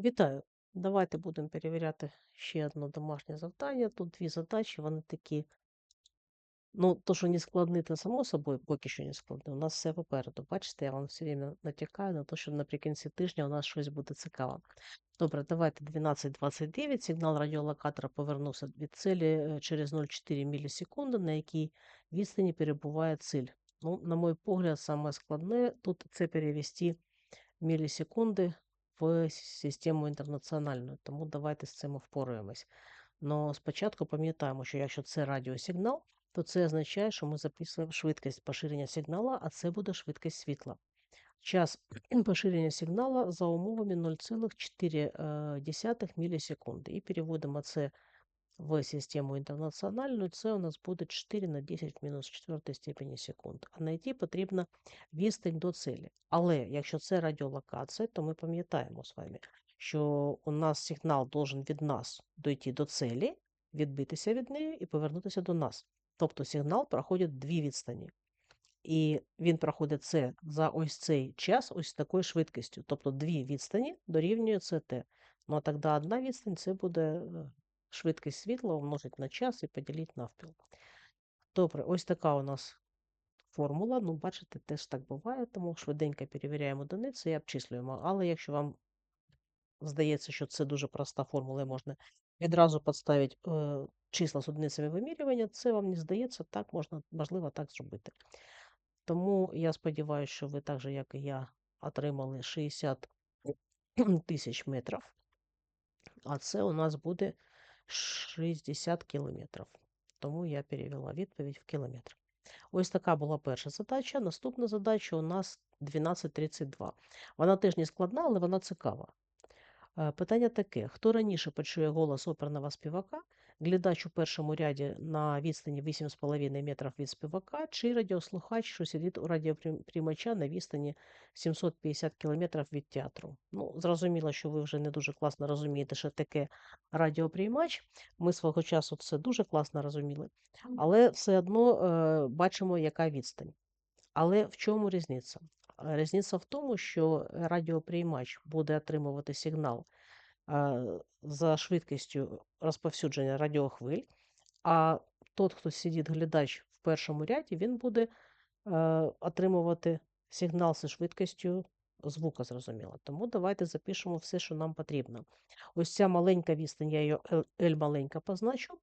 Вітаю! Давайте будемо перевіряти ще одне домашнє завдання. Тут дві задачі, вони такі. Ну, то, що не складні, то само собою, поки що не складні. У нас все попереду. Бачите, я вам все время натякаю на те, що наприкінці тижня у нас щось буде цікаве. Добре, давайте 12.29. Сигнал радіолокатора повернувся від цілі е, через 0,4 мілісекунди, на якій відстані перебуває ціль. Ну, на мой погляд, саме складне тут це перевести мілісекунди в систему інтернаціональну, тому давайте з цим впораємось. Но спочатку пам'ятаємо, що якщо це радіосигнал, то це означає, що ми записуємо швидкість поширення сигнала, а це буде швидкість світла. Час поширення сигнала за умовами 0,4 мілісекунди. І переводимо це в систему інтернаціональну, це у нас буде 4 на 10 мінус 4 степені секунд. А знайти потрібно відстань до цілі. Але якщо це радіолокація, то ми пам'ятаємо з вами, що у нас сигнал должен від нас дойти до цілі, відбитися від неї і повернутися до нас. Тобто сигнал проходить дві відстані. І він проходить це за ось цей час, ось такою швидкістю. Тобто дві відстані дорівнює ЦТ. Ну а тоді одна відстань це буде е, швидкість світла умножити на час і поділити навпіл. Добре, ось така у нас формула. Ну, бачите, теж так буває, тому швиденько перевіряємо одиниці і обчислюємо. Але якщо вам здається, що це дуже проста формула, і можна відразу підставити е, числа з одиницями вимірювання, це вам не здається, так можна, можливо так зробити. Тому я сподіваюся, що ви так же, як і я, отримали 60 тисяч метрів, а це у нас буде 60 кілометрів. Тому я перевела відповідь в кілометр. Ось така була перша задача. Наступна задача у нас 12.32. Вона теж не складна, але вона цікава. Е, Питання таке: хто раніше почує голос оперного співака, глядач у першому ряді на відстані 8,5 метрів від співака, чи радіослухач, що сидить у радіоприймача на відстані 750 кілометрів від театру? Ну, зрозуміло, що ви вже не дуже класно розумієте, що таке радіоприймач. Ми свого часу це дуже класно розуміли, але все одно е, бачимо, яка відстань. Але в чому різниця? Різниця в тому, що радіоприймач буде отримувати сигнал за швидкістю розповсюдження радіохвиль, а тот, хто сидить глядач в першому ряді, він буде отримувати сигнал зі швидкістю звука, зрозуміло. Тому давайте запишемо все, що нам потрібно. Ось ця маленька відстань, я її L маленька позначу.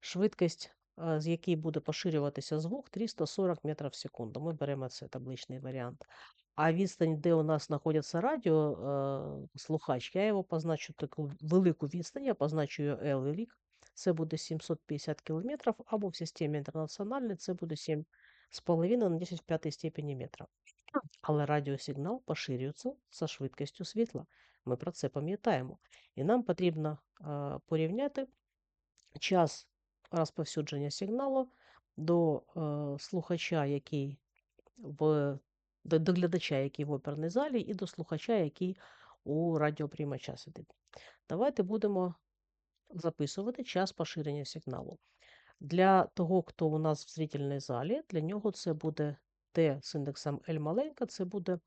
Швидкість з якій буде поширюватися звук 340 метрів в секунду. Ми беремо цей табличний варіант. А відстань, де у нас знаходиться радіослухач, я його позначу таку велику відстань, я позначу L велик. Це буде 750 км, або в системі інтернаціональній це буде 7,5 на 10 в п'ятій степені метра. Але радіосигнал поширюється за швидкістю світла. Ми про це пам'ятаємо. І нам потрібно е, порівняти час розповсюдження сигналу до е, слухача, який в до, до глядача, який в оперній залі, і до слухача, який у радіоприймача сидить. Давайте будемо записувати час поширення сигналу. Для того, хто у нас в зрительній залі, для нього це буде Т з індексом L маленька, це буде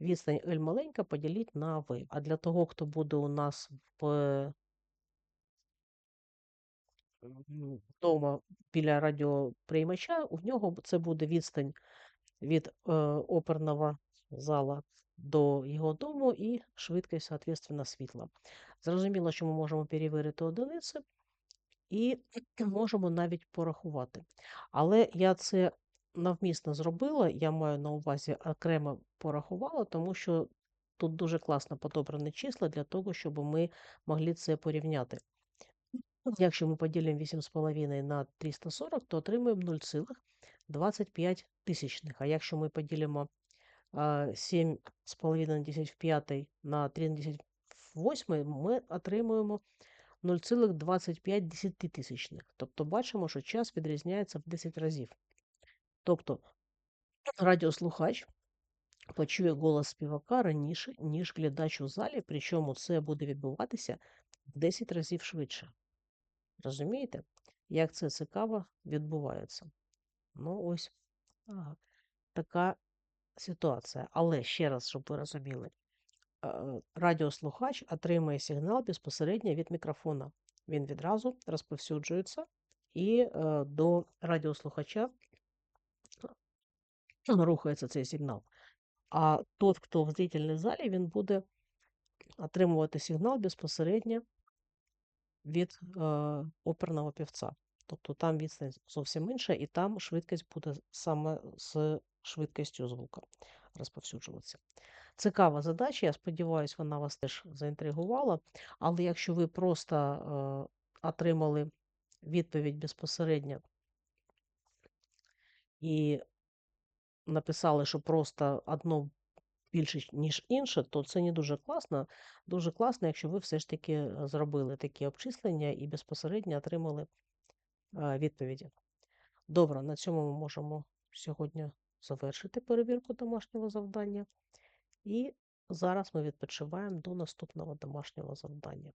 відстань L маленька поділити на V. А для того, хто буде у нас в вдома біля радіоприймача, у нього це буде відстань від е, оперного зала до його дому і швидкість, соответственно, світла. Зрозуміло, що ми можемо перевірити одиниці і можемо навіть порахувати. Але я це навмісно зробила, я маю на увазі окремо порахувала, тому що тут дуже класно подобрані числа для того, щоб ми могли це порівняти. Якщо ми поділимо 8,5 на 340, то отримаємо 0,25 тисячних. А якщо ми поділимо 7,5 на 10 в 5 на 3 на 10 в 8, ми отримуємо 0,25 десятитисячних. Тобто бачимо, що час відрізняється в 10 разів. Тобто радіослухач почує голос співака раніше, ніж глядач у залі, причому це буде відбуватися в 10 разів швидше. Розумієте, як це цікаво відбувається? Ну, ось ага, така ситуація. Але ще раз, щоб ви розуміли, радіослухач отримує сигнал безпосередньо від мікрофона. Він відразу розповсюджується і е, до радіослухача рухається цей сигнал. А тот, хто в зрительній залі, він буде отримувати сигнал безпосередньо від е, оперного півця. Тобто там відстань зовсім інша, і там швидкість буде саме з швидкістю звука розповсюджуватися. Цікава задача, я сподіваюся, вона вас теж заінтригувала. Але якщо ви просто е, отримали відповідь безпосередньо і написали, що просто одно більше, ніж інше, то це не дуже класно. Дуже класно, якщо ви все ж таки е, зробили такі обчислення і безпосередньо отримали відповіді. Добре, на цьому ми можемо сьогодні завершити перевірку домашнього завдання. І зараз ми відпочиваємо до наступного домашнього завдання.